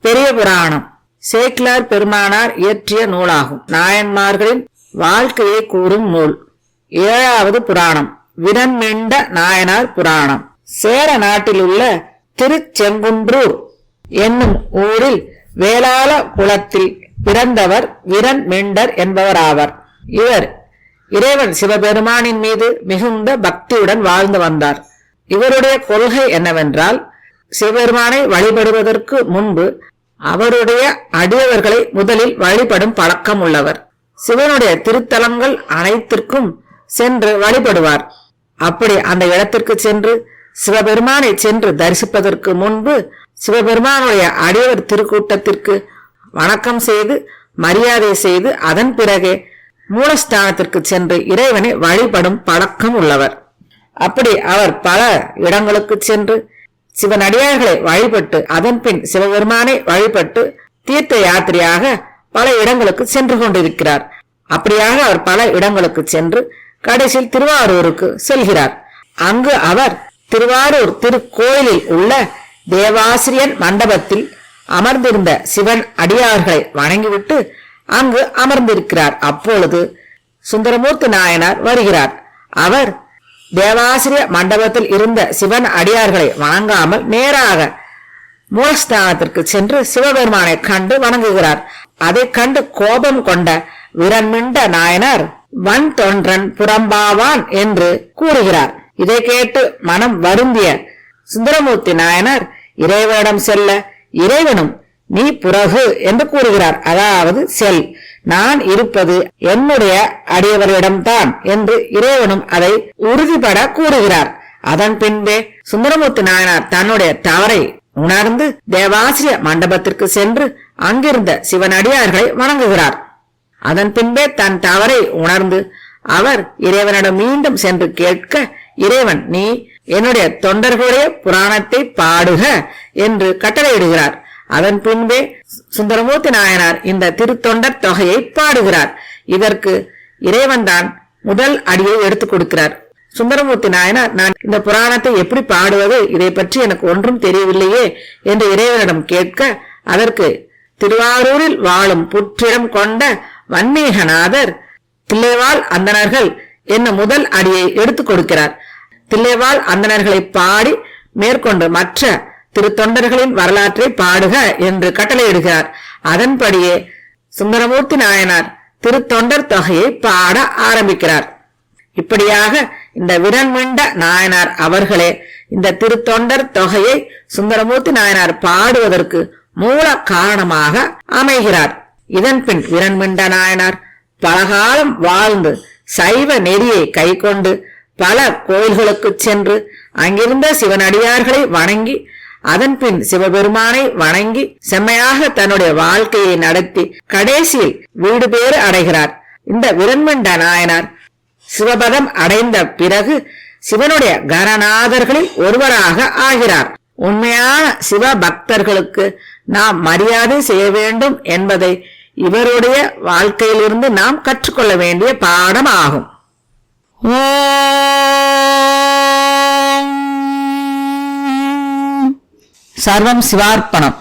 பெரிய புராணம். சேக்கிலார் பெருமானார் இயற்றிய நூலாகும். நாயன்மார்களின் வாழ்க்கையை கூறும் நூல். ஏழாவது புராணம். விரண்மெண்ட நாயனார் புராணம். சேர நாட்டிலுள்ள திருச்செங்குன்றூர் என்னும் ஊரில் வேளாள குலத்தில் பிறந்தவர் விரன் மெண்டர் என்பவராவர். இவர் இறைவன் சிவபெருமானின் மீது மிகுந்த பக்தியுடன் வாழ்ந்து வந்தார். இவருடைய கொள்கை என்னவென்றால் சிவபெருமானை வழிபடுவதற்கு முன்பு அவருடைய அடியவர்களை முதலில் வழிபடும் பழக்கம் உள்ளவர். சிவனுடைய திருத்தலங்கள் அனைத்திற்கும் சென்று வழிபடுவார். அப்படி அந்த இடத்திற்கு சென்று சிவபெருமானை சென்று தரிசிப்பதற்கு முன்பு சிவபெருமானுடைய அடியவர் திருக்கூட்டத்திற்கு வணக்கம் செய்து மரியாதை செய்து அதன் பிறகே மூலஸ்தானத்திற்கு சென்று இறைவனை வழிபடும் பழக்கம் உள்ளவர். அப்படி அவர் பல இடங்களுக்கு சென்று சிவனடியார்களை வழிபட்டு அதன் பின் சிவபெருமானை வழிபட்டு தீர்த்த யாத்திரையாக பல இடங்களுக்கு சென்று கொண்டிருக்கிறார். அப்படியாக அவர் பல இடங்களுக்கு சென்று கடைசியில் திருவாரூருக்கு செல்கிறார். அங்கு அவர் திருவாரூர் திருக்கோயிலில் உள்ள தேவாசிரியன் மண்டபத்தில் அமர்ந்திருந்த சிவன் அடியார்களை வணங்கிவிட்டு அங்கு அமர்ந்திருக்கிறார். அப்பொழுது சுந்தரமூர்த்தி நாயனார் வருகிறார். அவர் தேவாசிரிய மண்டபத்தில் இருந்த சிவன் அடியார்களை வணங்காமல் நேராக மூலஸ்தானத்திற்கு சென்று சிவபெருமானை கண்டு வணங்குகிறார். அதை கண்டு கோபம் கொண்ட விரண்மிண்ட நாயனார் வன் தொன்றன் புறம்பாவான் என்று கூறுகிறார். இதை கேட்டு மனம் வருந்திய சுந்தரமூர்த்தி நாயனார் இறைவனிடம் செல்ல இறைவனும் நீ புறகு என்று கூறுகிறார். அதாவது செல். நான் இருப்பது என்னுடைய அடியவர்களிடம்தான் என்று இறைவனும் அதை உறுதிபட கூறுகிறார். அதன் பின்பே சுந்தரமூர்த்தி நாயனார் தன்னுடைய தவறை உணர்ந்து தேவாசிரிய மண்டபத்திற்கு சென்று அங்கிருந்த சிவனடியார்களை வணங்குகிறார். அதன் பின்பே தன் தவறை உணர்ந்து அவர் இறைவனிடம் மீண்டும் சென்று கேட்க இறைவன் நீ என்னுடைய தொண்டர்களுடைய புராணத்தை பாடுக என்று கட்டளையிடுகிறார். அதன் பின்பே சுந்தரமூர்த்தி நாயனார் இந்த திருத்தொண்டர் தொகையை பாடுகிறார். இதற்கு இறைவன்தான் முதல் அடியை எடுத்துக் கொடுக்கிறார். சுந்தரமூர்த்தி நாயனார் நான் இந்த புராணத்தை எப்படி பாடுவது? இதை பற்றி எனக்கு ஒன்றும் தெரியவில்லையே என்று இறைவனிடம் கேட்க அதற்கு திருவாரூரில் வாழும் புற்றிடம் கொண்ட வன்மீகநாதர் தில்லைவாள் அந்தணர்கள் என்ன முதல் அடியை எடுத்துக் கொடுக்கிறார். தில்லைவாள் அந்தனர்களை பாடி மேற்கொண்டு மற்ற திருத்தொண்டர்களின் வரலாற்றை பாடுக என்று கட்டளையிடுகிறார். அதன்படியே சுந்தரமூர்த்தி நாயனார் திருத்தொண்டர் தொகையை பாட ஆரம்பிக்கிறார். இப்படியாக இந்த விரண்மிண்ட நாயனார் அவர்களே இந்த திருத்தொண்டர் தொகையை சுந்தரமூர்த்தி நாயனார் பாடுவதற்கு மூல காரணமாக அமைகிறார். இதன் பின் விரண்மிண்ட நாயனார் பலகாலம் வாழ்ந்து சைவ நெறியை கைக்கொண்டு பல கோயில்களுக்கு சென்று அங்கிருந்த சிவனடியார்களை வணங்கி அதன் பின் சிவபெருமானை வணங்கி செம்மையாக தன்னுடைய வாழ்க்கையை நடத்தி கடைசியில் வீடு பேறு அடைகிறார். இந்த விரண்மண்ட நாயனார் சிவபதம் அடைந்த பிறகு சிவனுடைய கரநாதர்களில் ஒருவராக ஆகிறார். உண்மையான சிவ பக்தர்களுக்கு நாம் மரியாதை செய்ய வேண்டும் என்பதை இவருடைய வாழ்க்கையிலிருந்து நாம் கற்றுக்கொள்ள வேண்டிய பாடம் ஆகும் ஓ சர்வம் சிவார்ப்பணம்.